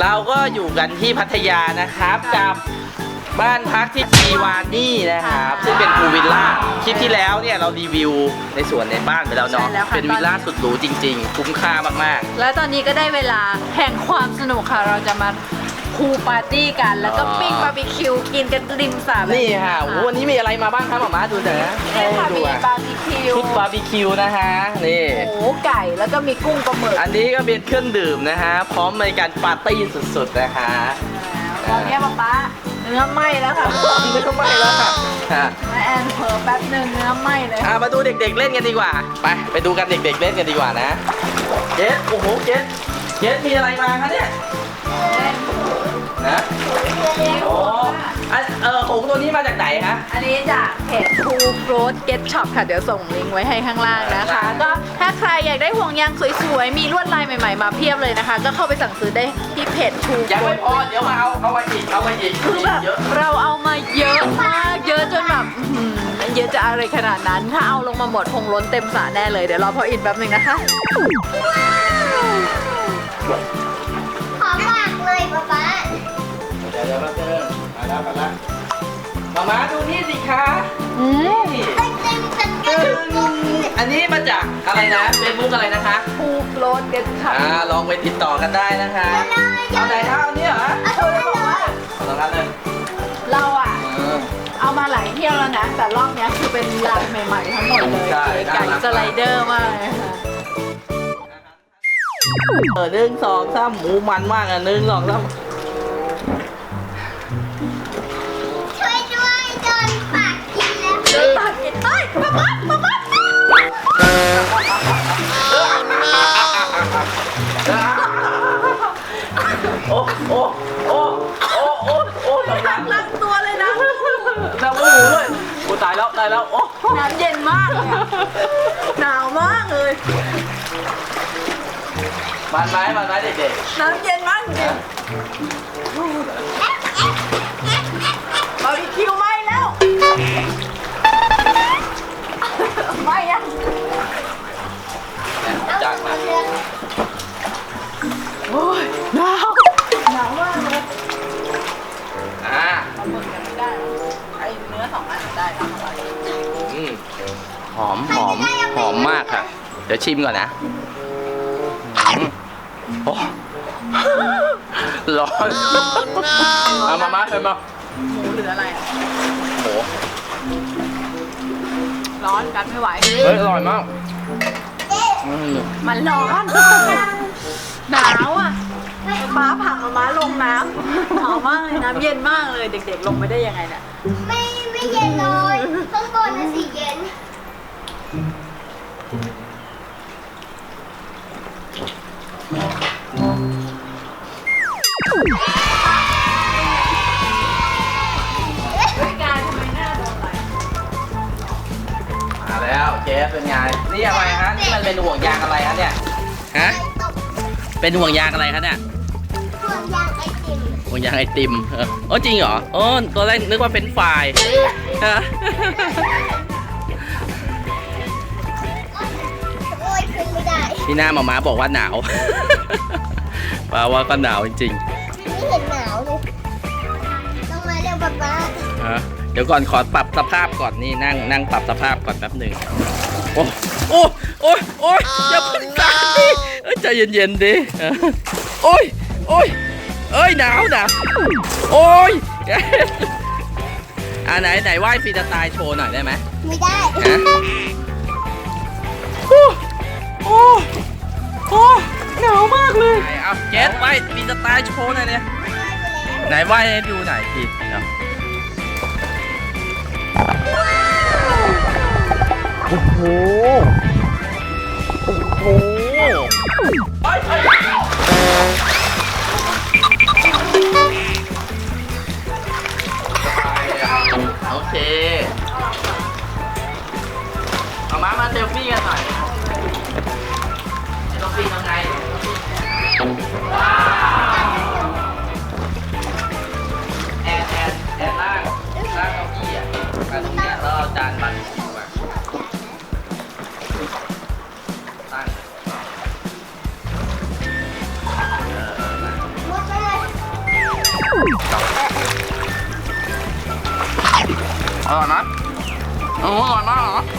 เราก็อยู่กันที่พัทยานะครับกับบ้านพักที่จีวานี่นะครับ ซึ่งเป็นพูลวิลล่าคลิปที่แล้วเนี่ยเรารีวิวในส่วนในบ้านไปแล้วเนาะใช่แล้วค่ะ เป็นวิลล่าสุดหรูจริง ๆ คุ้มค่ามาก แล้วตอนนี้ก็ได้เวลาแห่งความสนุกค่ะ เราจะมา พูลปาร์ตี้กัน แล้วก็อ๋อปิ้งบาร์บีคิวกินกันริมสระแบบๆนี่ค่ะโอ้โหวันนี้มีอะไรมาบ้างครับหมาม้าดูหน่อยนะนี่ค่ะดูมีอะบาร์บีคิวชุดบาร์บีคิวนะฮะนี่ หมูไก่แล้วก็มีกุ้งปลาหมึกอันนี้ก็เป็นเครื่องดื่มนะฮะ พร้อมในการปาร์ตี้สุดๆนะคะตอนนี้ป๊าป๊าเนื้อไหม้แล้วค่ะนี่ก็ไม่แล้วค่ะค่ะแม่แอนเผลอแป๊บหนึ่งเนื้อไหม้เลยอะมาดูเด็กๆเล่นกันดีกว่า ไปไปดูกันเด็กๆเล่นกันดีกว่านะเจสโอ้โหเจสเจสมีอะไรมาคะเนี่ย นะ โอ้อันเออของตัวนี้มาจากไหนคะ อันนี้จากเพจ Cool Fruit Get Shop ค่ะ เดี๋ยวส่งลิงก์ไว้ให้ข้างล่างนะคะ ก็ถ้าใครอยากได้ห่วงยางสวยๆ มีลวดลายใหม่ๆ มาเพียบเลยนะคะ ก็เข้าไปสั่งซื้อได้ที่เพจ Cool ยังไม่ Fruit พอ เดี๋ยวมาเอา เอาไปอีก เอาไปอีกคือแบบเยอะเราเอามาเยอะมากเยอะจนแบบอื้อหือเยอะจะอะไรขนาดนั้น ถ้าเอาลงมาหมดคงล้นเต็มสระแน่เลย เดี๋ยวรอพออินแป๊บหนึงนะคะห ดี๋ยวเดี๋ยวมาเจอมาแล้วมาแล้วมามาดูนี่สิคะอืมนี่เต็มเต็มเต็มตึ้เต็มงอันนี้มาจากอะไรนะเฟซบุ๊กอะไรนะคะ Cool Fruit Get Shop อ่าลองไปติดต่อกันได้นะคะเอาไหนคะเอาเนี่ยเหรอเอาตัวนั้นเลยเอาตรงนั้นเลยเราอะเออ เอามาหลายเที่ยวแล้วนะ แต่รอบเนี้ยคือเป็นลายใหม่ๆทั้งหมดเลยใช่ไก่น่ารัก สไลเดอร์มากเลยค่ะเออหนึ่งสองสามหมูมันมากอะหนึ่งสองสาม โอ้โอ้โอ้โอ้โอ้โอ้สำลักลังตัวเลยนะ น้ำหมูเลยโอ้ตายแล้วตายแล้วโอ้น้ำเย็นมากเลยอะหนาวมากเลยมันไหมมันไหมเด็กน้ำเย็นมากจริงบ เดี๋ยวชิมก่อนนะอืมโอ้ร้อนเอามามาเลยมาหมูหรืออะไรอะโหร้อนกันไม่ไหว เฮ้ยอร่อยมากอืมมันร้อน หนาวอะม้าผักมาม้าลงน้ำหนาวมากเลยน้ำเย็นมากเลย เด็กๆ ลงไปได้ยังไงเนี่ย ไม่ไม่เย็นเลยข้างบนน่ะสิเย็น ฟเป็นไงนี่อะไรฮะนี่มันเป็นห่วงยางอะไรฮะเนี่ยฮะตกเป็นห่วงยางอะไรคะเนี่ยห่วงยางไอติมห่วงยางไอติมเออโอ้จริงเหรอโอ้ตัวแรกนึกว่าเป็นไฟรายฮะโอ้ยขึ้นไม่ได้พี่หน้าหมาม้าบอกว่าหนาวแปลว่าก็หนาวจริงไม่เห็นหนาวเลยต้องมาเร็วป๊าป๊าๆฮะเดี๋ยวก่อนขอปรับสภาพก่อนนี่นั่งนั่งปรับสภาพก่อนแป๊บหนึ่งโอ้โอ้โอ้ยโอ้ยอย่าเพึ่งตายดิเอ้ยใจเย็นๆดิเออโอ้ยโอ้ยเอ้ยหนาวหนาวโอ้ยอ่าไหนไหนไหว้ฟรีสไตล์โชว์หน่อยได้ไหมไม่ได้ฮะโอ้โอ้โอ้หนาวมากเลยเอาเจสไหว้ฟรีสไตล์โชว์หน่อยเนี่ยไหนไหว้ให้ดูหน่อยทีเดี๋ยว โอ้โห โอ้โหโอเค เอามามาเซลฟี่กัน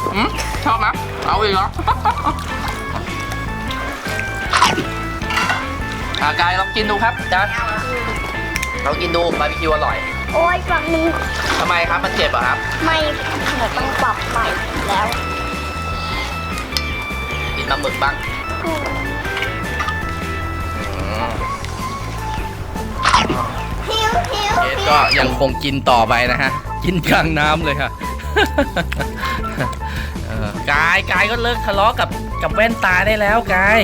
ออืมชอบไหมเอาอีกเหรอ อากายลองกินดูครับจ้าลองกินดูบาร์บีคิวอร่อยโอ้ยฝั่งนึงทำไมครับมันเจ็บเหรอครับ ไม่เหมือนต้องปรับใหม่แล้วกินปลาหมึกบ้างอืมหิวหิวเกสก็ยังคงกินต่อไปนะฮะ กินกลางน้ำเลยค่ะ เออกายกายก็เลิกทะเลาะกับกับแว่นตาได้แล้วกาย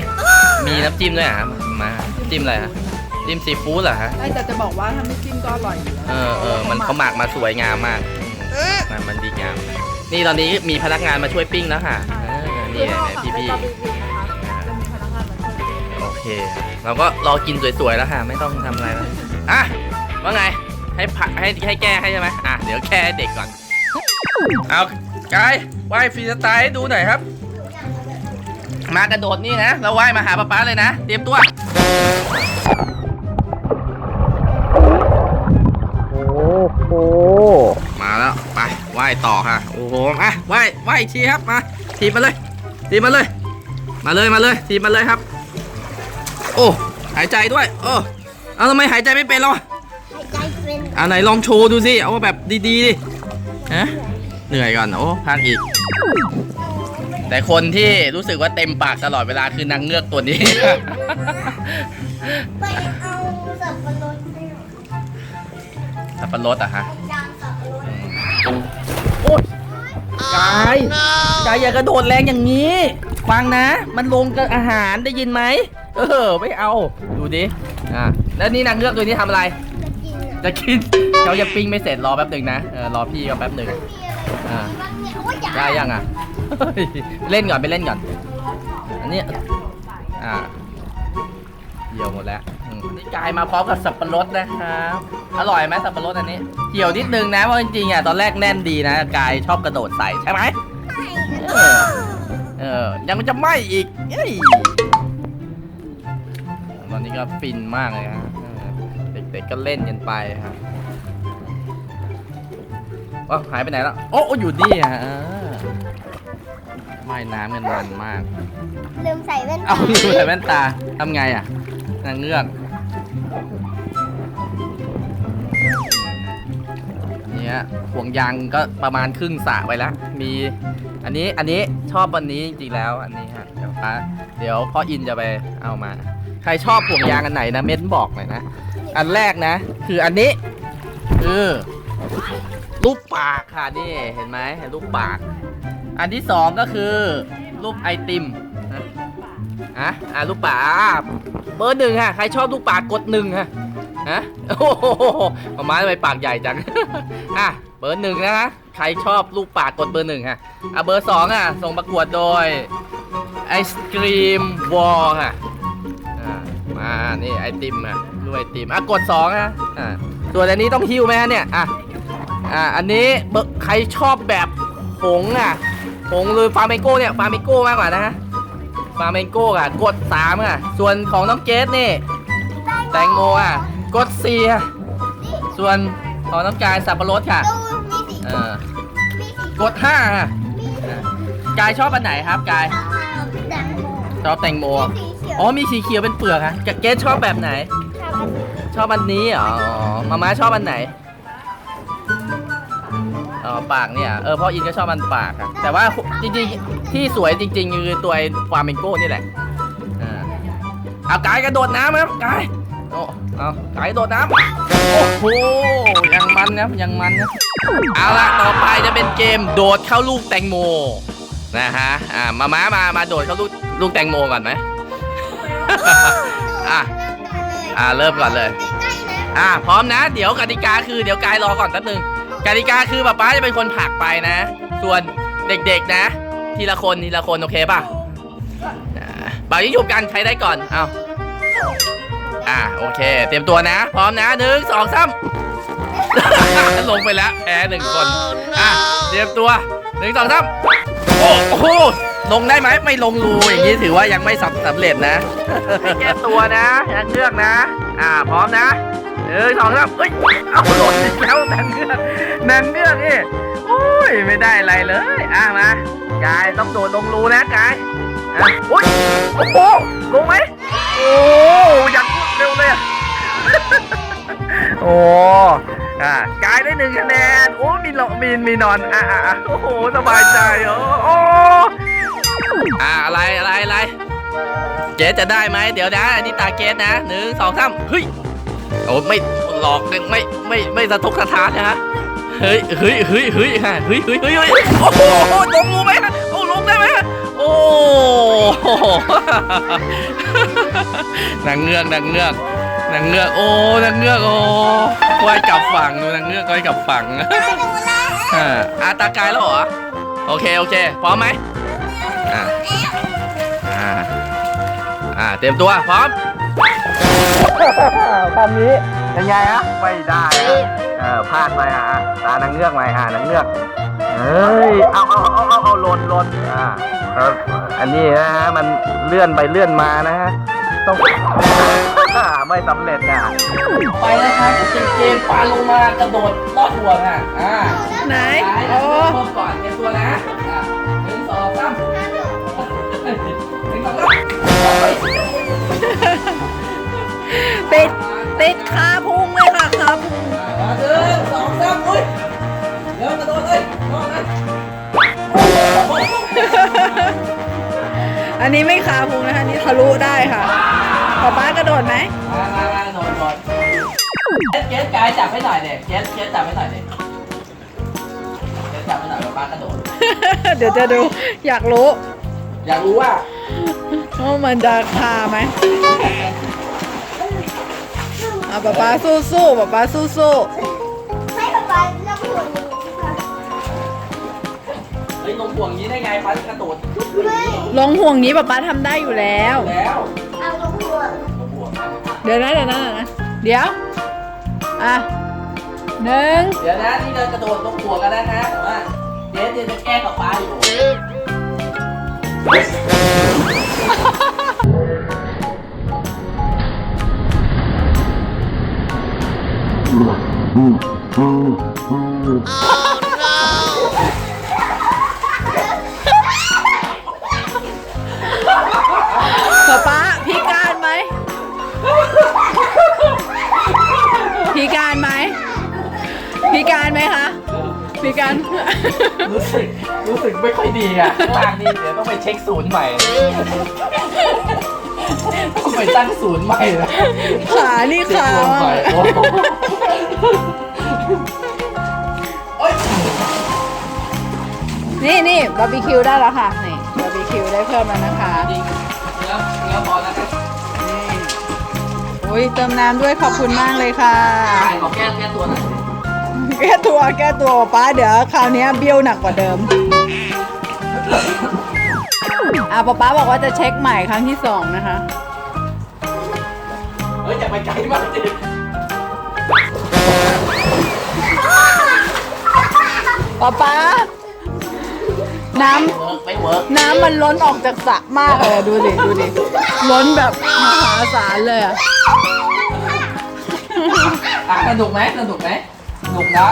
มีน้ำจิ้มด้วยเหรอะมาจิ้มอะไรฮะจิ้มซีฟู้ดเหรอฮะแต่จะบอกว่าถ้าไม่จิ้มก็อร่อยอยู่แล้วเออเออมันเขาหมักมาสวยงามมากมันมันดีงาม นี่ตอนนี้มีพนักงานมาช่วยปิ้งแล้วค่ะเออนี่ไงพี่พี่จะมีพนักงานมาช่วยโอเค เราก็รอกินสวยๆแล้วค่ะ ไม่ต้องทำอะไรแล้วอะว่าไงให้ผักให้ให้แก้ให้ใช่ไหมอะเดี๋ยวแก้ให้เด็กก่อน เอา กายว่ายฟรีสไตล์ให้ดูหน่อยครับ มากระโดดนี่นะเราว่ายมาหาป๊าป๊าเลยนะ เตรียมตัว โอ้โหมาแล้วไปว่ายต่อค่ะโอ้โหมาว่ายว่ายอีกทีครับมาทีบมาเลยทีบมาเลย มาเลยมาเลยทีบมาเลยครับ โอ้หายใจด้วยโอ้เอาทำไมหายใจไม่เป็นหรอหายใจเป็นอ่าไหนลองโชว์ดูสิเอาแบบดีๆดิฮะ เหนื่อยก่อน โอ้พักอีก แต่คนที่รู้สึกว่าเต็มปากตลอดเวลาคือนางเงือกตัวนี้ ไปเอาสับปะรดให้หน่อยสับปะรดอะฮะจานสับปะรดโอ๊ยกายกายอย่ากระโดดแรงอย่างนี้ ฟังนะ มันลงกับอาหารได้ยินไหม เออ ไม่เอา ดูดิ อะ แล้วนี่นางเงือกตัวนี้ทำอะไร จะกินอะจะกิน เขายังปิ้งไม่เสร็จรอแป๊บหนึ่งนะ เออ รอพี่ก็แป๊บหนึ่ง มีอะไร อ่าบ้างเนี่ยโอ้ยอย่าได้ยังอะ เล่นก่อนไปเล่นก่อน อันนี้ อ่าเหี่ยวหมดแล้วอืมนี่กายมาพร้อมกับสับปะรดนะครับ อร่อยไหมสับปะรดอันนี้ เหี่ยวนิดนึงนะเพราะจริงๆอะตอนแรกแน่นดีนะกายชอบกระโดดใส่ใช่ไหมเออเออยังมันจะไหม้อีกเอ้ยตอนนี้ก็ฟินมากเลยฮะเออเด็กๆก็เล่นกันไปฮะ อ๋อหายไปไหนแล้วโอ้โอ้อยู่นี่ฮะเออว่ายน้ำกันมันมาก ลืมใส่แว่นเอาดูใส่แว่นตาทำไงอะนางเงือกเนี่ยห่วงยางก็ประมาณครึ่งสระไปแล้ว มีอันนี้อันนี้ชอบวันนี้จริงๆแล้วอันนี้ฮะเดี๋ยวป้าเดี๋ยวพ่ออินจะไปเอามา ใครชอบห่วงยางอันไหนนะเม้นบอกหน่อยนะ อันแรกนะ คืออันนี้ คือ รูปปากค่ะนี่เห็นไหมเห็นรูปปาก อันที่สองก็คือ รูปไอติมนะอะอะลูกป่าเบอร์หนึ่งฮะใครชอบลูกป่ากกดหนึ่งฮะฮะโอ้โหมามาทำไมปากใหญ่จังอะเบอร์หนึ่งนะฮะใครชอบลูกป่ากกดเบอร์หนึ่งฮะอะเบอร์สองอะส่งประกวดโดยไอศกรีมวอลค่ะมานี่ไอติมอะรูปไอติมอะกดสองฮะอะส่วนอันนี้ต้องหิ้วไหมฮะเนี่ยอะ อะอันนี้เบอร์ใครชอบแบบหงส์อะผงหรือฟาร์เมโก้เนี่ยฟาร์เมโก้มากกว่านะฮะฟาร์เมโก้อะกด3อะส่วนของน้องเกสนี่แตงโมอะกด4อะส่วนของน้องกายสับปะรดค่ะดูมีสีเออมีสีกด5อะมีอะกายชอบอันไหนครับกายแดงโมชอบแตงโมสีเขียวอ๋อมีสีเขียวเป็นเปลือกฮะเกสชอบแบบไหน ชอบอันนี้เหรออ๋อมาม่าชอบอันไหน อ๋อปากเนี่ยเออพ่ออินก็ชอบมันปากอะแต่ว่าจริงๆที่สวยจริง ๆ คือตัวไอ้ฟลาเมงโก้นี่แหละอ่าเอากายกระโดดน้ำครับกายโอ้เอากายกระโดดน้ำโอ้โหยังมันนะยังมันนะเอาละต่อไปจะเป็นเกมโดดเข้าลูกแตงโมนะฮะอ่ามาม้ามามาโดดเข้าลูกลูกแตงโมก่อนไหมอะอ่าเริ่มก่อนเลย อ่าพร้อมนะ เดี๋ยวกติกาคือเดี๋ยวกายรอก่อนแป๊บนึง กติกาคือป๊าป๊าจะเป็นคนผลักไปนะ ส่วนเด็กๆนะ ทีละคนทีละคนโอเคป่ะอ่าเป่ายิงฉุบกันใครได้ก่อน เอาอ่าโอเค เตรียมตัวนะ พร้อมนะหนึ่งสองสาม ลงไปแล้วแพ้หนึ่งคน อะเตรียมตัวหนึ่งสองสามโอ้โหลงได้ไหมไม่ลงรูอย่างนี้ถือว่ายังไม่สำสำเร็จนะ ให้แก้ตัวนะยังเลือกนะ อ่าพร้อมนะ เอ้ยสองสามเอ้ยเอาหล่นอีกแล้วนางเงือกนางเงือกนี่โอ้ยไม่ได้อะไรเลยอะมากายต้องโดดลงรูนะกายอะอุ้ยโอ้โหลงไหมโอ้อยังรวดเร็วเลยอะ โอ้อ่ากายได้หนึ่งคะแนนโอ้มีหลอมีมีนอนอะอะอะโอ้โหสบายใจโอ้โอ้อ่าอะไรอะไรอะไรเกสจะได้ไหมเดี๋ยวนะอันนี้ตาเกสนะหนึ่งสองสามเฮ้ย โอ้ไม่หลอกไม่ไม่ไม่ไม่สะทกสะท้านนะฮะเฮ้ยเฮ้ยเฮ้ยเฮ้ยฮะเฮ้ยเฮ้ยเฮ้ยเฮ้ยโอ้โหลงรู้ไหมฮะโอ้ลงได้ไหมฮะโอ้โหนางเงือกนางเงือกนางเงือกโอ้นางเงือกโอ้ว่ายกลับฝั่งดูนางเงือกว่ายกลับฝั่งอ่าอาตากายแล้วเหรอโอเคโอเคพร้อมไหมอ่าอ่าอ่าเตรียมตัวพร้อม คำนี้ยังไงฮะไม่ได้อะเออพลาดไปอะอะตานางเงือกไหมอะนางเงือกเฮ้ยเอาเอาเอาเอาเอาหล่นหล่นอ่าครับอันนี้นะฮะมันเลื่อนไปเลื่อนมานะฮะต้องไม่สำเร็จอะไปนะครับเป็นเกมปาลงมากระโดดลอดห่วงอะอ่าไหนโอ้โอ้เพิ่มก่อนเตรียมตัวนะอะหนึ่งสองสามหนึ่งสองสาม ติดติดคาพุงเลยค่ะคาพุงอะหนึ่งสองสามอุ้ยเดี๋ยวกระโดดเลยโดดเลยอันนี้ไม่คาพุงนะคะอันนี่ทะลุได้ค่ะป๊าป๊ากระโดดไหมมามามาโดดโดดเกสเกสกายจับให้หน่อยเด็กเกสเกสจับให้หน่อยเด็กเกสจับให้หน่อยป้ากระโดดเดี๋ยวจะดูอยากรู้ อยากรู้ว่าว่ามันจะคาไหม อะป๊าป๊าสู้สู้ๆป๊าป๊าสู้สู้ให้ป๊าป๊าลงหัวหนูค่ะเฮ้ยลงห่วงนี้ได้ไงป้ากระโดดไม่ๆลงห่วงนี้ป๊าป๊าทำได้อยู่แล้ว แล้วเอาลงหัวลงห่วงนะเดี๋ยวนะเดี๋ยวนะเดี๋ยวนะเดี๋ยวอะหนึ่งเดี๋ยวนะนี่เดินกระโดดลงห่วงกันแล้วนะแต่ว่าเกสเดี๋ยวจะแก้กับป้าอยู่ ป๊าป๊าพิการไหมพิการไหมพิการไหมคะพิการ รู้สึกรู้สึกไม่ค่อยดีอะข้างล่างนี่เดี๋ยวต้องไปเช็คศูนย์ใหม่ต้องไปตั้งศูนย์ใหม่นะขานี่เช็คขาศูนย์ใหม่โอ้โหโอ๊ย นี่นี่บาร์บีคิวได้แล้วค่ะ นี่บาร์บีคิวได้เพิ่มแล้วนะคะจริงเนื้อเนื้อพอแล้วนะนี่อุ้ยเติมน้ำด้วยขอบคุณมากเลยค่ะใช่ขอแก้แก้ตัวหน่อยแก้ตัวแก้ตัวป้าเดี๋ยวคราวนี้เบี้ยวหนักกว่าเดิมอะป๊าป๊าบอกว่าจะเช็คใหม่ครั้งที่สองนะคะ เฮ้ยอย่าไปไกลมากจิ ป๊าป๊า น้เวิร์กไม่เวิร์กำน้ำมันล้นออกจากสระมากเลยอะดูดิ ดูดิ ล้นแบบมหาศาลเลยอะอะสนุกไหมสนุกไหมสนุกนะ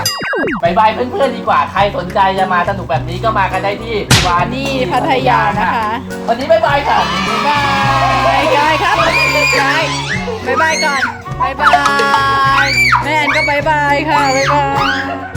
บายบายเพื่อนๆดีกว่า ใครสนใจจะมาสนุกแบบนี้ก็มากันได้ที่วานี่นี่พัทยานะคะวันนี้บายบายค่ะ บายกายครับกายบายบายก่อนบายบาย แม่แอนก็บายบายค่ะบายบาย